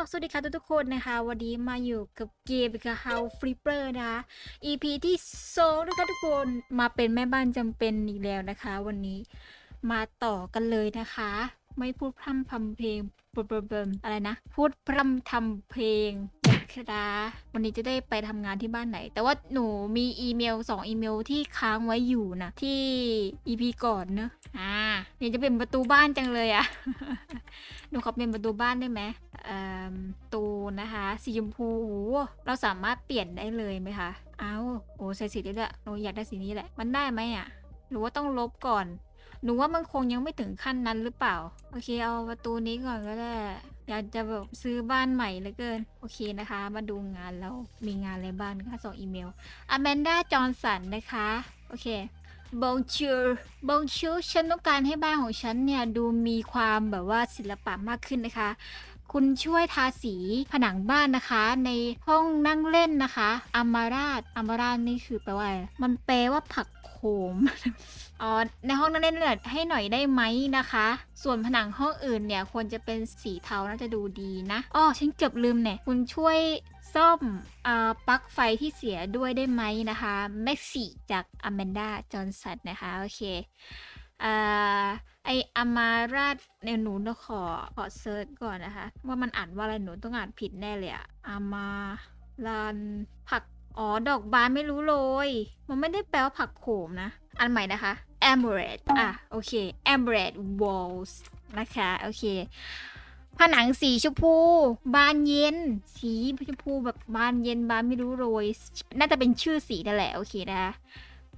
ลสวัสดีค่ะทุกๆคนนะคะ วันนี้มาอยู่กับเกมค่ะ How Flipper นะคะ EP ที่2นะคะทุกคนมาเป็นแม่บ้านจำเป็นอีกแล้วนะคะ วันนี้มาต่อกันเลยนะคะ ไม่พูดพร่ำทำเพลงเบิ่มอะไรนะ พูดพร่ำทำเพลง นะคะวันนี้จะได้ไปทำงานที่บ้านไหน แต่ว่าหนูมีอีเมลสองอีเมลที่ค้างไว้อยู่นะที่ EP ก่อนเนอะอ่าเนี่ยจะเป็นประตูบ้านจังเลยอะ หนูขอเป็นประตูบ้านได้ไหมเอ่อตูนะคะสีชมพูโอ้เราสามารถเปลี่ยนได้เลยไหมคะ เอาโอ้ใส่สีนี้แหละหนูอยากได้สีนี้แหละ มันได้ไหมอะหรือว่าต้องลบก่อน หนูว่ามันคงยังไม่ถึงขั้นนั้นหรือเปล่า โอเคเอาประตูนี้ก่อนก็ได้อยากจะแบบซื้อบ้านใหม่เหลือเกิน โอเคนะคะ มาดูงานแล้ว มีงานอะไรบ้างนะคะส่งอีเมลอแมนดาจอห์นสันนะคะ โอเคบงชูบงชูฉันต้องการให้บ้านของฉันเนี่ย ดูมีความแบบว่าศิลปะมากขึ้นนะคะ คุณช่วยทาสีผนังบ้านนะคะ ในห้องนั่งเล่นนะคะอามาราตอามาราตนี่คือแปลว่าอะไรมันแปลว่าผักโขมอ๋อในห้องนั่งเล่นเนี่ยให้หน่อยได้ไหมนะคะ ส่วนผนังห้องอื่นเนี่ยควรจะเป็นสีเทาน่าจะดูดีนะอ๋อฉันเกือบลืมเนี่ยคุณช่วยซ่อมอ่าปลั๊กไฟที่เสียด้วยได้ไหมนะคะแม็กซี่จากอแมนดาจอห์นสันนะคะ โอเค อ่าไออามาราดเนี่ยหนูต้องขอขอเซิร์ชก่อนนะคะ ว่ามันอ่านว่าอะไรหนูต้องอ่านผิดแน่เลยอะอามารันผักอ๋อ ดอกบานไม่รู้เลย มันไม่ได้แปลว่าผักโขมนะ อันใหม่นะคะ a m b r e d อะ โอเค a m b r e d walls นะคะ โอเค ผนังสีชมพู บานเย็น สีชมพูแบบบานเย็นบานไม่รู้โรย น่าจะเป็นชื่อสีนั่นแหละ โอเคนะคะ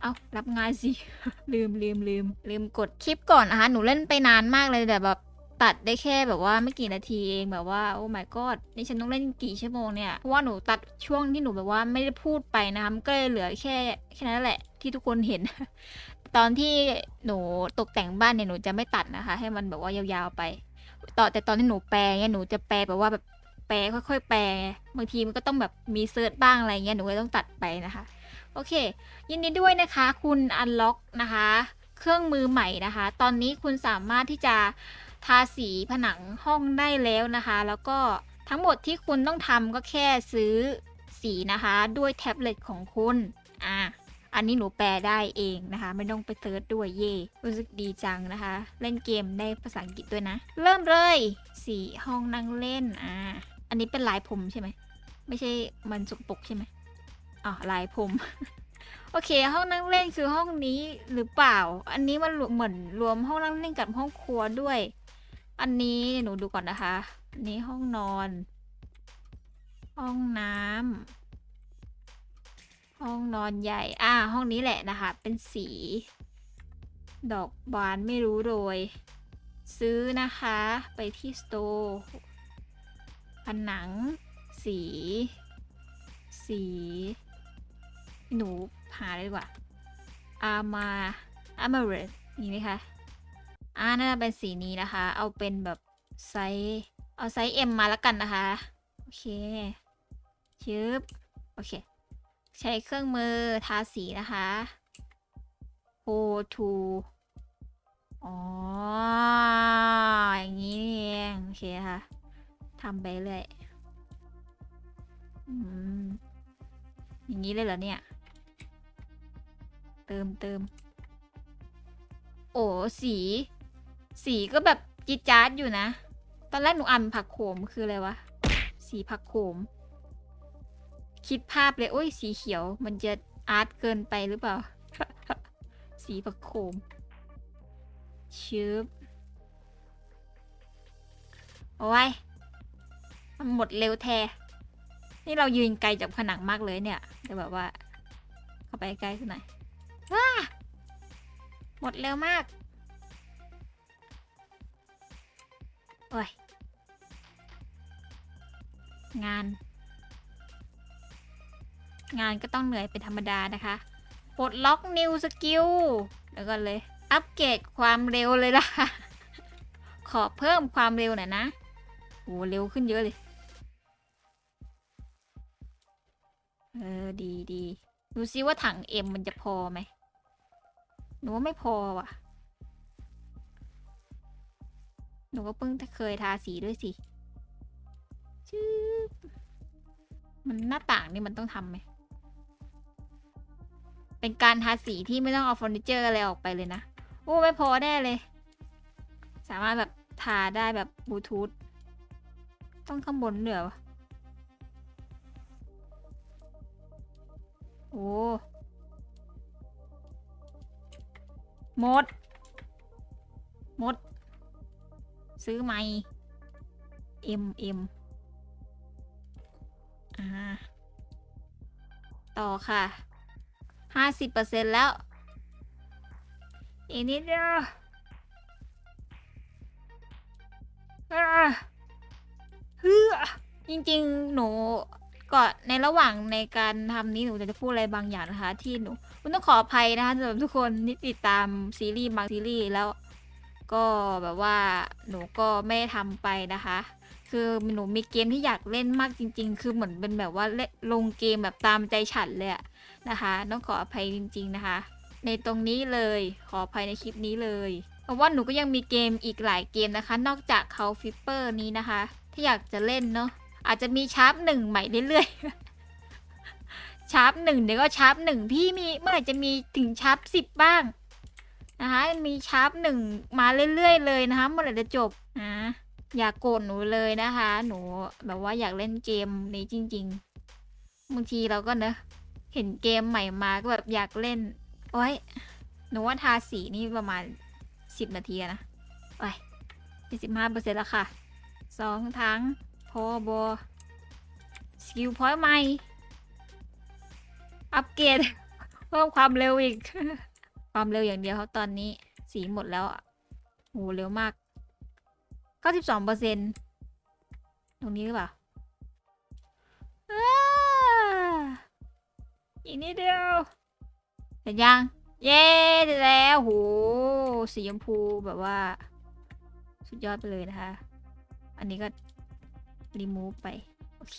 เอารับงานสิ ลืมลืมลืมลืมกดคลิปก่อนนะคะหนูเล่นไปนานมากเลยแต่แบบตัดได้แค่แบบว่าไม่กี่นาทีเองแบบว่าโอ้ my god นี่ฉันต้องเล่นกี่ชั่วโมงเนี่ย เพราะว่าหนูตัดช่วงที่หนูแบบว่าไม่ได้พูดไปนะคะมันก็เลยเหลือแค่แค่นั้นแหละที่ทุกคนเห็น ตอนที่หนูตกแต่งบ้านเนี่ยหนูจะไม่ตัดนะคะ ให้มันแบบว่ายาวๆไปต่อแต่ตอนที่หนูแปลเนี่ยหนูจะแปลแบบว่าแบบแปลค่อย ๆ แปลบางทีมันก็ต้องแบบมีเซิร์ชบ้างอะไรเงี้ยหนูก็ต้องตัดไปนะคะ โอเค ยินดีด้วยนะคะคุณอันล็อกนะคะ เครื่องมือใหม่นะคะ ตอนนี้คุณสามารถที่จะทาสีผนังห้องได้แล้วนะคะ แล้วก็ทั้งหมดที่คุณต้องทำก็แค่ซื้อสีนะคะ ด้วยแท็บเล็ตของคุณอะอันนี้หนูแปลได้เองนะคะ ไม่ต้องไปเซิร์ชด้วยเย่รู้สึกดีจังนะคะ เล่นเกมได้ภาษาอังกฤษด้วยนะ เริ่มเลยสีห้องนั่งเล่นอ่าอันนี้เป็นลายผมใช่ไหมไม่ใช่มันสกปรกใช่ไหม อ๋อลายผม โอเค ห้องนั่งเล่นคือห้องนี้หรือเปล่า อันนี้มันเหมือนรวมห้องนั่งเล่นกับห้องครัวด้วย อันนี้หนูดูก่อนนะคะอันนี้ห้องนอน ห้องน้ำห้องนอนใหญ่ อ่า ห้องนี้แหละนะคะ เป็นสี ดอกบานไม่รู้โรย ซื้อนะคะ ไปที่สโตร์ผนัง สี สี หนูหาเลยดีกว่าอามาอามาเรดมีไหมคะอ่าน่าจะเป็นสีนี้นะคะ เอาเป็นแบบไซส์เอาไซส์ M มาแล้วกันนะคะ โอเคชึบโอเค ใช้เครื่องมือทาสีนะคะ Go to อ๋อ อย่างนี้เองโอเคค่ะทำไปเลย อืม อย่างนี้เลยเหรอเนี่ย เติมเติม โอ้สี สีก็แบบจิจาร์ดอยู่นะ ตอนแรกหนูอ่านผักโขมคืออะไรวะ สีผักโขม คิดภาพเลย โอ้ย สีเขียวมันจะอาร์ตเกินไปหรือเปล่า สีผักโขมชืบโอ้ยมันหมดเร็วแท้ นี่เรายืนไกลจากผนังมากเลยเนี่ย แต่แบบว่า เข้าไปใกล้สักหน่อย ว้าหมดเร็วมาก โอ้ย งาน งานก็ต้องเหนื่อยเป็นธรรมดานะคะปลดล็อกนิวสกิลแล้วก็เลย อัปเกรดความเร็วเลยล่ะ ขอเพิ่มความเร็วหน่อยนะโอ้เร็วขึ้นเยอะเลย เออ ดีดีดูซิว่าถังเอ็มมันจะพอไหม หนูว่าไม่พอว่ะ หนูก็เพิ่งเคยทาสีด้วยสิจืบมันหน้าต่างนี่มันต้องทำไหม เป็นการทาสีที่ไม่ต้องเอาเฟอร์นิเจอร์อะไรออกไปเลยนะ โอ้ไม่พอแน่เลย สามารถแบบทาได้แบบบลูทูธ ต้องข้างบนเหนือวะโอ้ มดหมด ซื้อไหมเอ็มเอ็มอ่า ต่อค่ะห้าสิบเปอร์เซ็นแล้ว อีกนิดเดียวเฮือจริง ๆ หนูก่อนในระหว่างในการทำนี้หนูจะพูดอะไรบางอย่างนะคะ ที่หนู คุณต้องขออภัยนะคะสำหรับทุกคนที่ติดตามซีรีส์บางซีรีส์แล้ว ก็แบบว่าหนูก็ไม่ได้ทำไปนะคะ คือหนูมีเกมที่อยากเล่นมากจริง ๆ คือเหมือนเป็นแบบว่าเล่นลงเกมแบบตามใจฉันเลยะนะคะต้องขออภัยจริง ๆนะคะ ในตรงนี้เลยขออภัยในคลิปนี้เลยเพราะว่าหนูก็ยังมีเกมอีกหลายเกมนะคะ นอกจากเขาฟิปเปอร์นี้นะคะ ที่อยากจะเล่นเนาะอาจจะมีชาร์ปหนึ่งใหม่เรื่อยๆ ชาร์ปหนึ่งเดี๋ยวก็ชาร์ปหนึ่งพี่มีเมื่อไหร่จะมีถึงชาร์ปสิบบ้างนะคะมีชาร์ปหนึ่งมาเรื่อยๆเลยนะคะเมื่อไหร่จะจบนะอย่ากโกรธหนูเลยนะคะ หนูแบบว่าอยากเล่นเกมนี้จริง ๆบางทีเราก็เนอะเห็นเกมใหม่มาก็แบบอยากเล่นโอ้ยหนูว่าทาสีนี่ประมาณสิบนาทีอะนะไปสิบห้าเปอร์เซ็นต์แล้วค่ะสองทั้งพอบอสกิลพอยต์ใหม่ อัปเกรดเพิ่มความเร็วอีก ความเร็วอย่างเดียวครับตอนนี้ สีหมดแล้วโหเร็วมากเก้าสิบสองเปอร์เซ็นตรงนี้หรือเปล่าอีกนิดเดียวเห็นยัง เย้เสร็จแล้วโหสีชมพูแบบว่า สุดยอดไปเลยนะคะ อันนี้ก็รีมูฟไป โอเค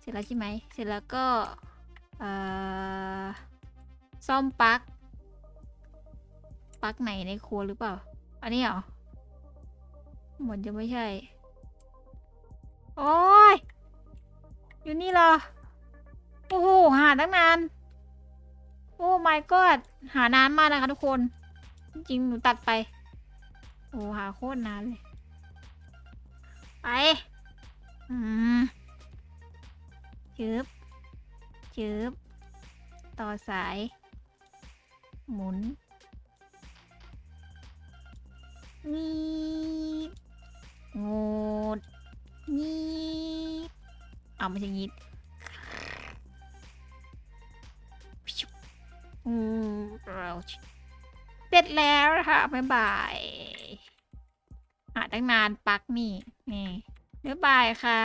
เสร็จแล้วใช่ไหม เสร็จแล้วก็ ซ่อมปลั๊กปลั๊กไหนในครัวหรือเปล่า อันนี้เหรอเหมือนจะไม่ใช่ โอ้ย อยู่นี่เหรอ โอ้โห หาตั้งนาน โอ้ my god หานานมากนะคะทุกคน จริงหนูตัดไป โอ้ หาโคตรนานเลย ไป อืมจึบ จึบต่อสาย หมุนนี่งูดนี่เอาไม่ใช่งีดอืมเราเสร็จแล้วนะคะบ๊ายบายอะตั้งนานปักนี่ นี่บ๊ายบายค่ะ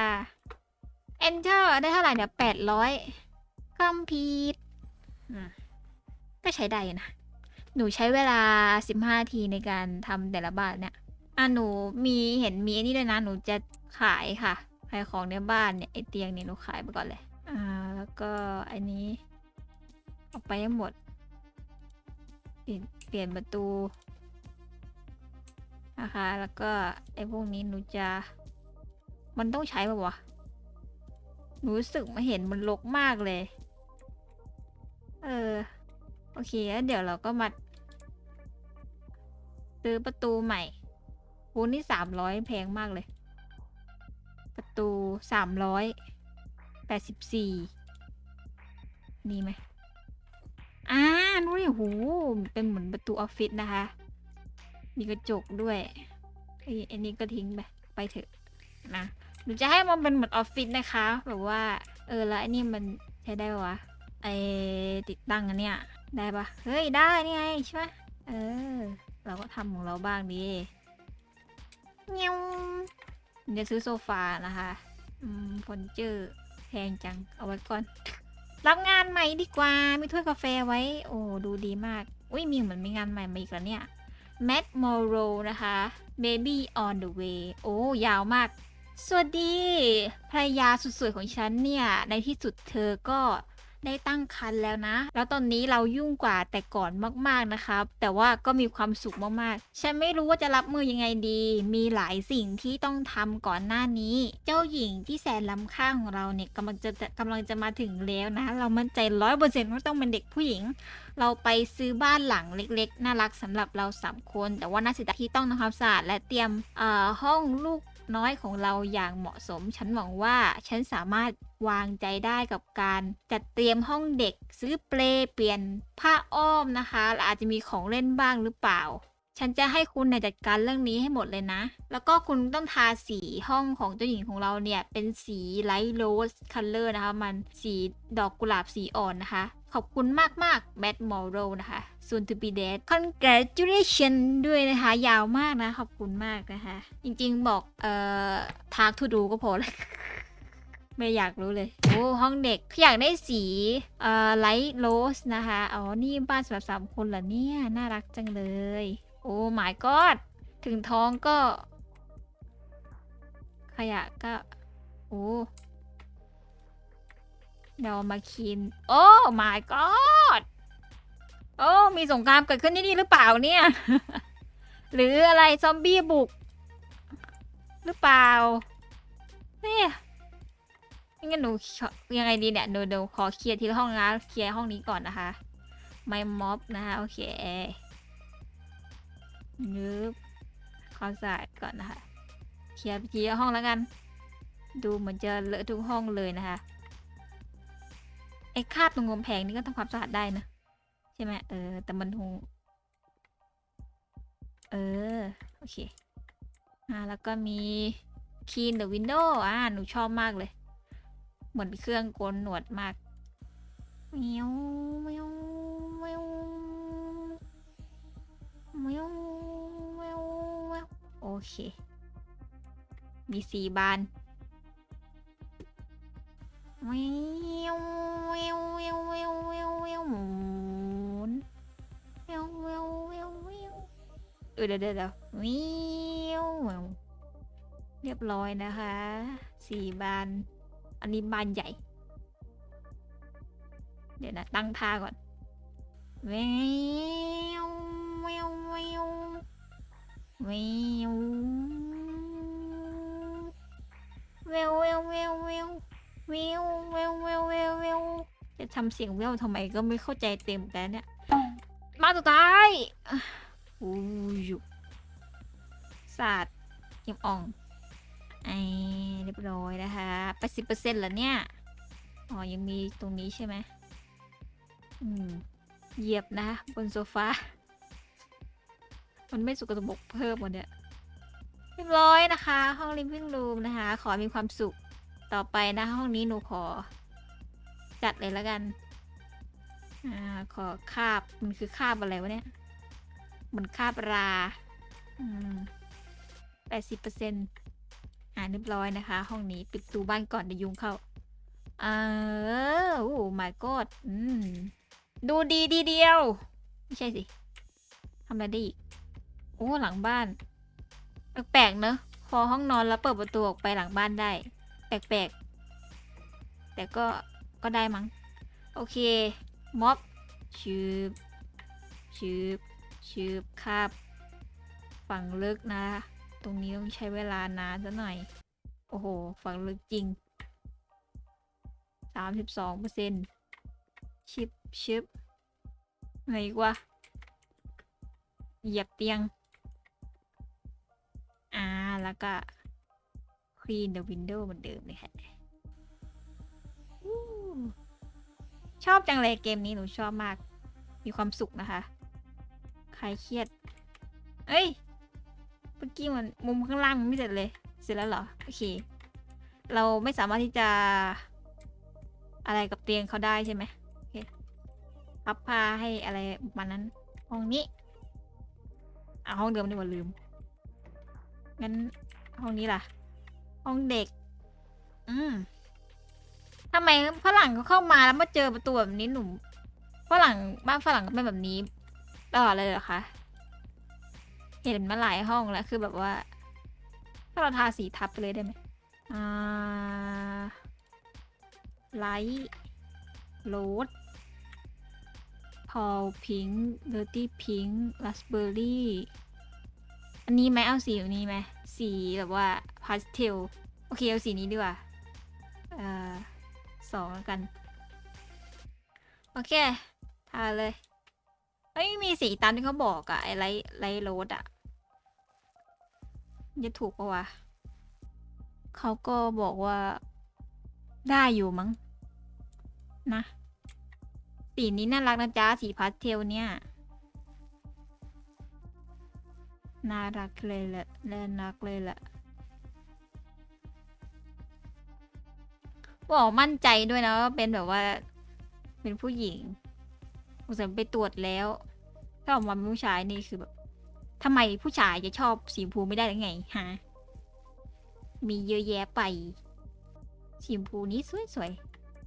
enter ได้เท่าไหร่เนี่ยแปดร้อย คอมพีทก็ใช้ได้อยู่นะ หนูใช้เวลาสิบห้าทีในการทำแต่ละบ้านเนี่ย อะหนูมีเห็นมีอันนี้ด้วยนะ หนูจะขายค่ะ ขายของในบ้านเนี่ยไอเตียงเนี่ยหนูขายไปก่อนเลย อ่า แล้วก็อันนี้ ออกไปให้หมด เปลี่ยนเปลี่ยนประตูนะคะ แล้วก็ไอ้พวกนี้หนูจะ มันต้องใช้ป่าวะ หนูรู้สึกมาเห็นมันรกมากเลย เออ โอเคแล้วเดี๋ยวเราก็มาซื้อประตูใหม่โหนี่สามร้อยแพงมากเลย ประตูสามร้อยแปดสิบสี่นี่ไหมอ่าดูดิโหเป็นเหมือนประตูออฟฟิศนะคะ มีกระจกด้วยไอ้อันนี้ก็ทิ้งไป ไปเถอะนะหนูจะให้มันเป็นเหมือนออฟฟิศนะคะ แบบว่า เออ แล้วอ้นี่มันใช้ได้ปะวะ อติดตั้งอันเนี้ยได้ปะเฮ้ย ได้นี่ไงใช่ไหมเออ เราก็ทำของเราบ้างดีเงี้ยวเดี๋ยวซื้อโซฟานะคะอืมฟอนเจอร์แพงจัง เอาไว้ก่อน รับงานใหม่ดีกว่า มีถ้วยกาแฟไว้ โอ้ ดูดีมาก อุ้ย มีเหมือนมีงานใหม่มาอีกแล้วเนี่ย Matt Morrow นะคะ Baby on the way โอ้ ยาวมาก สวัสดี ภรรยาสุดสวยของฉันเนี่ย ในที่สุดเธอก็ ได้ตั้งครรภ์แล้วนะ แล้วตอนนี้เรายุ่งกว่าแต่ก่อนมากๆนะครับ แต่ว่าก็มีความสุขมากๆ ฉันไม่รู้ว่าจะรับมือยังไงดี มีหลายสิ่งที่ต้องทำก่อนหน้านี้ เจ้าหญิงที่แสนล้ำค่าของเราเนี่ยกำลังจะกำลังจะมาถึงแล้วนะ เรามั่นใจร้อยเปอร์เซ็นต์ว่าต้องเป็นเด็กผู้หญิง เราไปซื้อบ้านหลังเล็ก ๆ น่ารักสำหรับเราสามคน แต่ว่าน่าเสียดายที่ต้องทำความสะอาดและเตรียมห้องลูกน้อยของเราอย่างเหมาะสม ฉันหวังว่าฉันสามารถ วางใจได้กับการจัดเตรียมห้องเด็ก ซื้อเปลเปลี่ยนผ้าอ้อมนะคะและอาจจะมีของเล่นบ้างหรือเปล่า ฉันจะให้คุณเนี่ยจัดการเรื่องนี้ให้หมดเลยนะ แล้วก็คุณต้องทาสีห้องของเจ้าหญิงของเราเนี่ยเป็นสีไลท์โรสคัลเลอร์นะคะ มันสีดอกกุหลาบสีอ่อนนะคะ ขอบคุณมากมากแบทมอร์โรนะคะ soon to be dead congratulation ด้วยนะคะ ยาวมากนะ ขอบคุณมากนะคะ จริงๆบอกเอ่อทากทูดูก็พอแล้ว ไม่อยากรู้เลย โอ้ห้องเด็กอยากได้สีเอ่อไลท์โรสนะคะ อ๋อ นี่บ้านสำหรับสามคนเหรอเนี่ย น่ารักจังเลย โอ้ my god ถึงท้องก็ ขยะก็ โอ้เดี๋ยวมาคีนโอ้ my god โอ้ มีสงครามเกิดขึ้นที่นี่หรือเปล่าเนี่ย หรืออะไรซอมบี้บุก หรือเปล่าเนี่ย งั้นหนูยังไงดีเนี่ยหนูเดี๋ยวขอเคลียร์ทีละห้องนะเคลียร์ห้องนี้ก่อนนะคะไม่ม็อบนะคะโอเคนึบความสะอาดก่อนนะคะเคลียร์ไปทีละห้องแล้วกัน ดูเหมือนจะเลอะทุกห้องเลยนะคะไอ้คาบตรงกำแพงนี่ก็ทำความสะอาดได้นะใช่ไหมเออแต่มันคงเออโอเคอ่าแล้วก็มี clean the window อ่าหนูชอบมากเลย เหมือนเครื่องโกนหนวดมากเมียวเมียวเมียวเมียวเมียวเมียวโอเค มีสี่บานเมียวเมียวเมียวเมียวเมียวเมียวหมุนเมียวเมียวเมียวเมียวเออเดี๋ยวเดี๋ยวเดี๋ยวเมียวเมียวเรียบร้อยนะคะ สี่บาน อันนี้บานใหญ่ เดี๋ยวนะ ตั้งท่าก่อนแววแววแววแววแววแววแววแววแววแววแววแววแววจะทำเสียงแววทำไมก็ไม่เข้าใจเต็มแต่เนี่ย มาสุดท้ายอู้ยศาสตร์เก็บอ่อง ไอเรียบร้อยนะคะแปดสิบเปอร์เซ็นต์แล้วเนี่ย อ๋อ ยังมีตรงนี้ใช่ไหมอืม เหยียบนะบนโซฟา มันไม่สุกกระบกเพิ่มหมดเนี่ยเรียบร้อยนะคะ ห้อง living room นะคะ ขอมีความสุขต่อไปนะ ห้องนี้หนูขอ จัดเลยแล้วกันอ่าขอคาบ มันคือคาบอะไรวะเนี่ย มันคาบรา อืมแปดสิบเปอร์เซ็นต์ อ่าเรียบร้อยนะคะ ห้องนี้ปิดประตูบ้านก่อนเดี๋ยวยุงเข้าเออโอ้ my god อืมดูดีดีเดียว ไม่ใช่สิทำอะไรได้อีก โอ้ หลังบ้าน แปลกๆเนอะ พอห้องนอนแล้วเปิดประตูออกไปหลังบ้านได้ แปลกๆ แต่ก็ ก็ได้มั้ง โอเค ม็อบชืบชืบชืบคาบฝั่งลึกนะ รงนี้ต้องใช้เวลานานซะหน่อย โอ้โห ฝังลึกจริงสามสิบสองเปอร์เซ็นต์ชิปชิปไหนอีกวะเหยียบเตียง อ่า แล้วก็ clean the window เหมือนเดิมเลยค่ะชอบจังเลยเกมนี้หนูชอบมาก มีความสุขนะคะ ใครเครียด เอ้ย เมื่อกี้มันมุมข้างล่างมันไม่เสร็จเลย เสร็จแล้วเหรอ โอเค เราไม่สามารถที่จะ อะไรกับเตียงเขาได้ใช่ไหมโอเคพับผ้าให้อะไรประมาณนั้น ห้องนี้ อะห้องเดิมนี่ว่าลืม งั้นห้องนี้ล่ะ ห้องเด็ก อืมทำไมฝรั่งเขาเข้ามาแล้วมาเจอประตูแบบนี้หนุ่มฝรั่งบ้านฝรั่งก็เป็นแบบนี้ตลอดเลยเหรอคะ เห็นมาหลายห้องแล้วคือแบบว่า ถ้าเราทาสีทับไปเลยได้ไหมอ่าไลท์โรสพอลพิงค์เดอร์ตี้พิงค์ราสเบอร์รี่อันนี้ไหมเอาสีแบบนี้ไหมสีแบบว่าพาสเทลโอเคเอาสีนี้ดีกว่าเอ่อสองแล้วกัน โอเค ทาเลย เอ้ยมีสีตามที่เขาบอกอะไอไลท์ไลท์โรสอะจะถูกปะวะเขาก็บอกว่าได้อยู่มั้งนะสีนี้น่ารักนะจ๊ะสีพาสเทลเนี่ยน่ารักเลยแหละน่ารักเลยแหละบอกมั่นใจด้วยนะว่าเป็นแบบว่า เป็นผู้หญิง สงสัยไปตรวจแล้วถ้าออกมาเป็นผู้ชายนี่คือแบบทำไมผู้ชายจะชอบสีชมพูไม่ได้หรือไงฮะมีเยอะแยะไปสีชมพูนี้สวย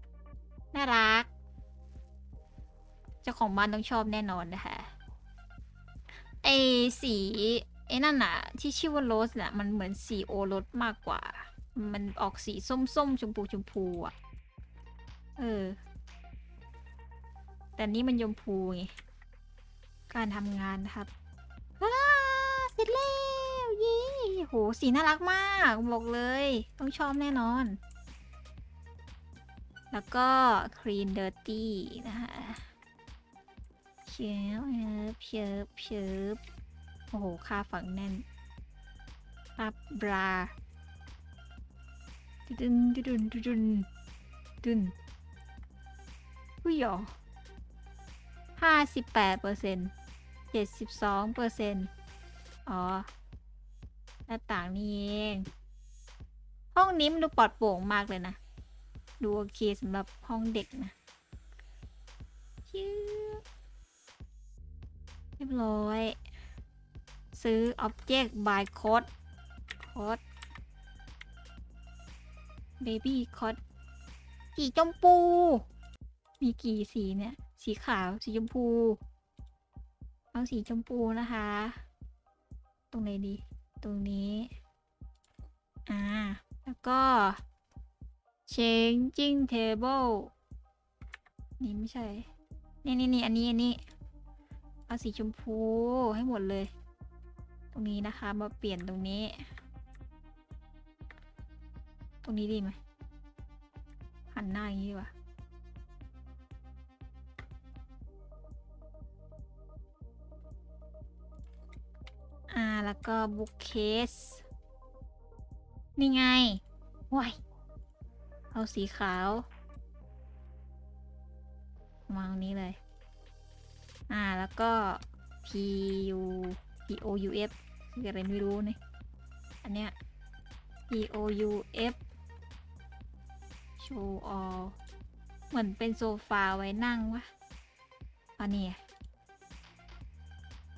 ๆ น่ารัก เจ้าของบ้านต้องชอบแน่นอนนะคะไอสีไอ้นั่นน่ะ ที่ชื่อว่าโรสน่ะ มันเหมือนสีโอรสมากกว่า มันออกสีส้มๆ ชมพูชมพูอะ เออ แต่นี่มันยมพูไง การทำงานครับว้าเสร็จแล้วเย้โห สีน่ารักมากบอกเลย ต้องชอบแน่นอน แล้วก็ clean dirty นะคะเชิบเชิบเชิบโอ้โหค่าฝังแน่นค่าบราดุนดุนดุนดุนดุนอุ้ยหรอ ห้าสิบแปดเปอร์เซ็นต์เจ็ดสิบสองเปอร์เซ็นต์อ๋อ หน้าต่างนี่เอง ห้องนี้มันดูปลอดโปร่งมากเลยนะ ดูโอเคสำหรับห้องเด็กนะชื่อเรียบร้อย ซื้อ Object by Code Code Baby Code สีชมพูมีกี่สีเนี่ย สีขาว สีชมพู เอาสีชมพูนะคะ ตรงไหนดี ตรงนี้ อ่า แล้วก็ changing table นี่ไม่ใช่ นี่นี่นี่อันนี้ อันนี้ เอาสีชมพูให้หมดเลย ตรงนี้นะคะ มาเปลี่ยนตรงนี้ ตรงนี้ดีไหมหันหน้าอย่างนี้ดีกว่า อ่า แล้วก็บุ๊กเคส นี่ไงว้ายเอาสีขาวมาตรงนี้เลย อ่า แล้วก็ P U P O U F คืออะไรไม่รู้เนี่ย อันเนี้ย P O U F show all เหมือนเป็นโซฟาไว้นั่งวะอันนี้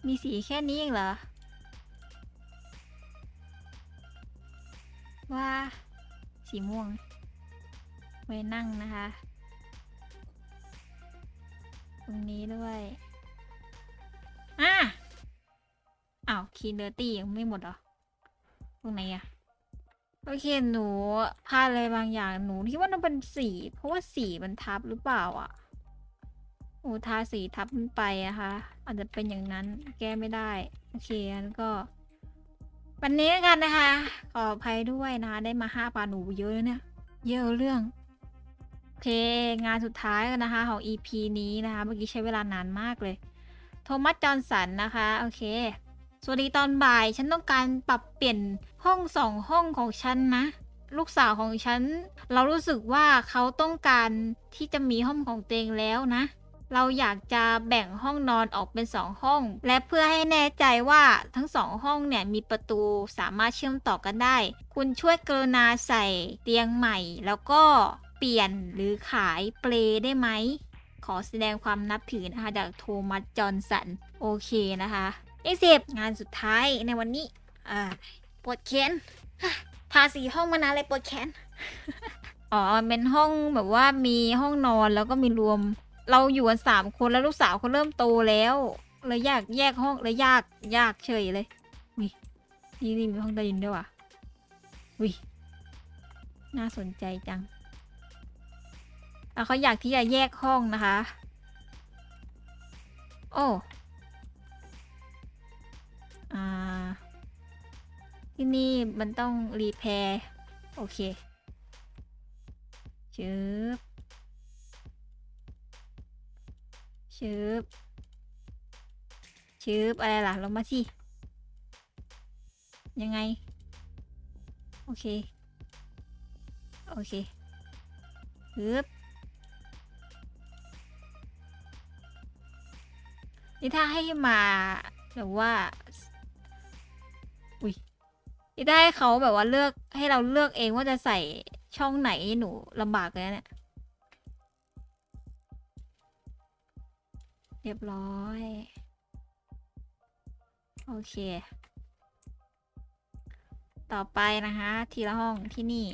มีสีแค่นี้เองเหรอ ว่า สีม่วง ไว้นั่งนะคะ ตรงนี้ด้วยอะอ้าวคีนเดอร์ตี้ยังไม่หมดเหรอ ตรงไหนอะโอเค หนูพลาดอะไรบางอย่าง หนูคิดว่ามันเป็นสี เพราะว่าสีมันทับหรือเปล่าอะโอ้ทาสีทับมันไปอะคะอาจจะเป็นอย่างนั้น แก้ไม่ได้ โอเคงั้นก็ วันนี้กันนะคะขออภัยด้วยนะคะได้มาห้าปลาหนูเยอะเนี่ย เยอะเรื่องโอเคงานสุดท้ายแล้วนะคะ ของ EP นี้นะคะ เมื่อกี้ใช้เวลานานมากเลย โทมัสจอห์นสันนะคะ โอเค สวัสดีตอนบ่าย ฉันต้องการปรับเปลี่ยนห้องสองห้องของฉันนะ ลูกสาวของฉัน เรารู้สึกว่าเขาต้องการที่จะมีห้องของตัวเองแล้วนะ เราอยากจะแบ่งห้องนอนออกเป็นสองห้อง และเพื่อให้แน่ใจว่าทั้งสองห้องเนี่ยมีประตูสามารถเชื่อมต่อกันได้ คุณช่วยกรุณาใส่เตียงใหม่ แล้วก็เปลี่ยนหรือขายเปลได้ไหม ขอแสดงความนับถือนะคะจากโทมัสจอห์นสัน โอเคนะคะอีสิบงานสุดท้ายในวันนี้อ่าปวดแขนทาสีห้องมานานเลยปวดแขนอ๋อเป็นห้องแบบว่ามีห้องนอนแล้วก็มีรวม เราอยู่กันสามคนแล้วลูกสาวเขาเริ่มโตแล้วเลยยากแยกห้องเลยยากยากเฉยเลยวินี่นี่มีห้องใต้ดินด้วยว่ะวิน่าสนใจจังเขาอยากที่จะแยกห้องนะคะ โอ้อ่าที่นี่มันต้องรีแพร์โอเคชึบ ชึบชึบอะไรล่ะ ลงมาสิ ยังไง โอเค โอเคฮึบนี่ถ้าให้มาหรือว่า อุ้ยนี่ถ้าให้เขาแบบว่าเลือกให้เราเลือกเองว่าจะใส่ช่องไหนหนูลำบากเลยนะเนี่ย เรียบร้อย โอเค ต่อไปนะคะ ทีละห้องที่นี่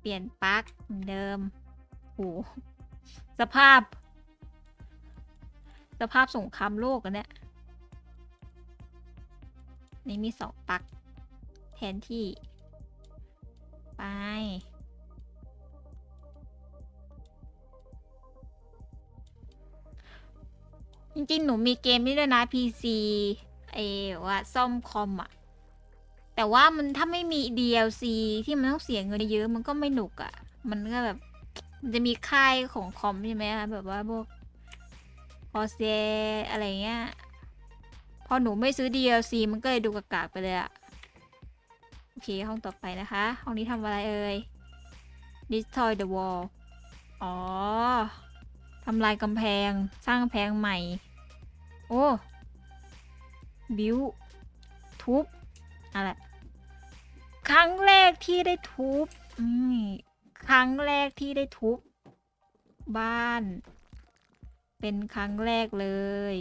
เปลี่ยนปลั๊กเหมือนเดิมโหสภาพ สภาพสงครามโลกอันเนี้ยนี่มีสองปลั๊กแทนที่ ไป จริงๆ หนูมีเกมนี้ด้วยนะ PC ไอ้ว่าซ่อมคอมอะแต่ว่ามันถ้าไม่มี DLC ที่มันต้องเสียเงินเยอะมันก็ไม่หนุกอะมันก็แบบมันจะมีค่ายของคอมใช่ไหมคะแบบว่าพวกพอเซอะไรเงี้ย พอหนูไม่ซื้อ DLC มันก็เลยดูกากๆไปเลยอะโอเค ห้องต่อไปนะคะ ห้องนี้ทำอะไรเอ่ย destroy the wall อ๋อทำลายกำแพง สร้างกำแพงใหม่ โอ้บิวทุบอะไรครั้งแรกที่ได้ทุบครั้งแรกที่ได้ทุบ บ้าน เป็นครั้งแรกเลย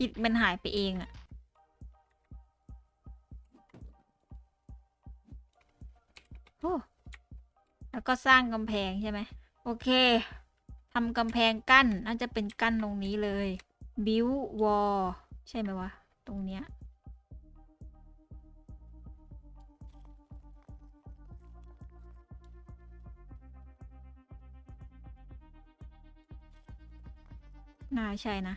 อิดมันหายไปเองอะโอ้แล้วก็สร้างกำแพงใช่ไหม โอเคทำกำแพงกั้น น่าจะเป็นกั้นตรงนี้เลย บิววอลใช่ไหมวะ ตรงเนี้ยน่าใช่นะ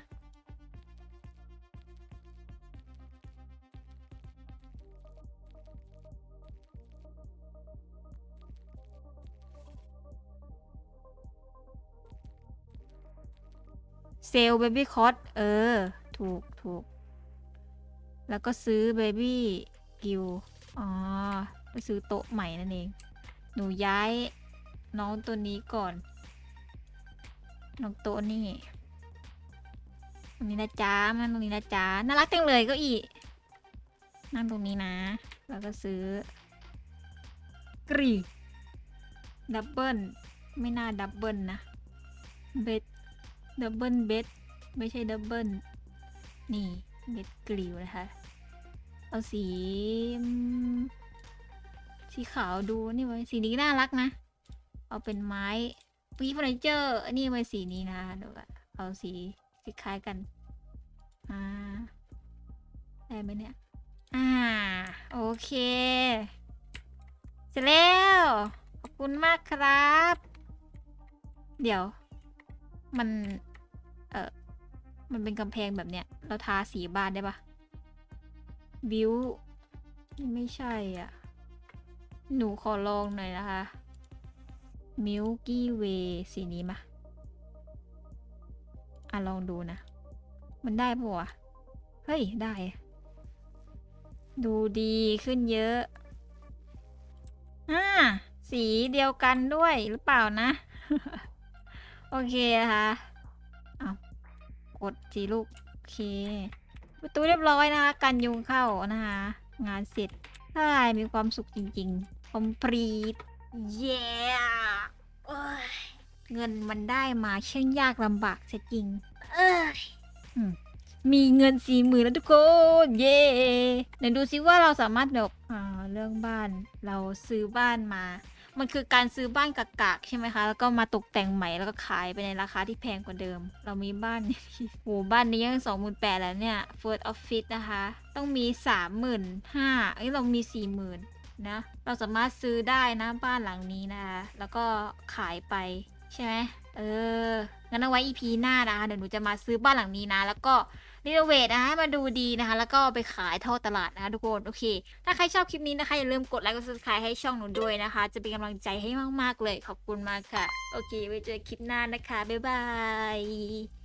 เซลเบบี้คอตเออ ถูกถูก แล้วก็ซื้อเบบี้กิวอ๋อไปซื้อโต๊ะใหม่นั่นเอง หนูย้ายน้องตัวนี้ก่อน น้องโต๊ะนี่ตรงนี้นะจ๊ะนั่งตรงนี้นะจ๊ะน่ารักจังเลยก็อีนั่งตรงนี้นะ แล้วก็ซื้อกรีดับเบิลไม่น่าดับเบิลนะเบด ดับเบิลเบดไม่ใช่ดับเบิลนี่เบดกริวนะคะ เอาสี สีขาวดูนี่ไว้สีนี้น่ารักนะ เอาเป็นไม้ฟีเฟอร์นิเจอร์นนี้ไว้สีนี้นะเดี๋ยวก่อนเอาสีคล้ายกันอ่าได้ไหมเนี่ย อ่า โอเค เสร็จแล้ว ขอบคุณมากครับ เดี๋ยว มัน เออมันเป็นกำแพงแบบเนี้ย เราทาสีบ้านได้ปะบิวไม่ใช่อะ หนูขอลองหน่อยนะคะ Milky Way สีนี้มาอะ ลองดูนะ มันได้ปะวะ เฮ้ย ได้ ดูดีขึ้นเยอะอ่าสีเดียวกันด้วยหรือเปล่านะ โอเคนะคะเอากดสีลูก โอเค ประตูเรียบร้อยนะคะ กันยุงเข้านะคะ งานเสร็จใช่มีความสุขจริงๆ คอมพลีทเย้โอ้ยเงินมันได้มาช่างยากลำบากเสียจริง เอ้ยอืมมีเงินสี่หมื่นแล้วทุกคน เย้ไหนดูซิว่าเราสามารถแบบอ่าเรื่องบ้าน เราซื้อบ้านมา มันคือการซื้อบ้านกากๆใช่ไหมคะ แล้วก็มาตกแต่งใหม่แล้วก็ขายไปในราคาที่แพงกว่าเดิม เรามีบ้านโหบ้านนี้ยังสองหมื่นแปดแล้วเนี่ย First Office นะคะ ต้องมีสามหมื่นห้าเอ้ยเรามีสี่หมื่นนะ เราสามารถซื้อได้นะบ้านหลังนี้นะคะ แล้วก็ขายไปใช่ไหมเออ งั้นเอาไว้ EP หน้านะคะ เดี๋ยวหนูจะมาซื้อบ้านหลังนี้นะ แล้วก็ รีโนเวทนะคะให้มาดูดีนะคะ แล้วก็ไปขายท่อตลาดนะคะทุกคนโอเค ถ้าใครชอบคลิปนี้นะคะอย่าลืมกดไลค์กด subscribe ให้ช่องหนูด้วยนะคะ จะเป็นกำลังใจให้มากๆเลยขอบคุณมากค่ะ โอเคไว้เจอคลิปหน้านะคะบ๊ายบาย